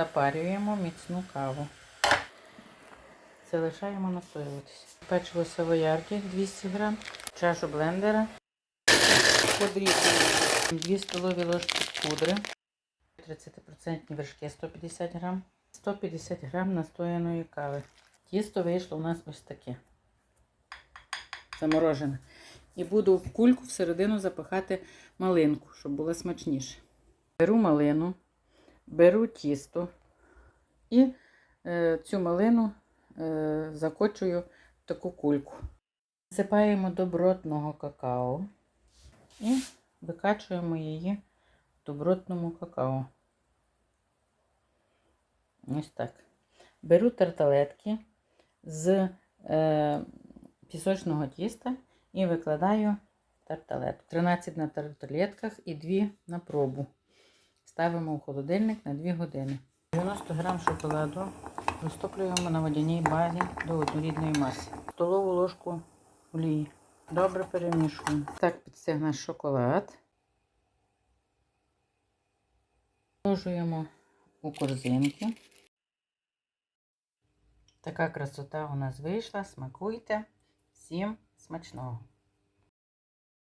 Запарюємо міцну каву. Залишаємо настоюватися. Печиво савоярді 200 грам, чашу блендера, подрібнюємо 2 столові ложки пудри, 30% вершки 150 грам, 150 грам настояної кави. Тісто вийшло у нас ось таке. Заморожене. І буду в кульку всередину запихати малинку, щоб було смачніше. Беру малину, беру тісто і е, цю малину е, закочую в таку кульку. Засипаємо добротного какао і викачуємо її в добротному какао. Ось так. Беру тарталетки з е, пісочного тіста і викладаю тарталетку. 13 на тарталетках і 2 на пробу. Ставимо в холодильник на 2 години. 90 грам шоколаду розтоплюємо на водяній базі до однорідної маси. Столову ложку олії. Добре перемішуємо. Так підстиг наш шоколад. Вложуємо у корзинки. Така красота у нас вийшла. Смакуйте. Всім смачного!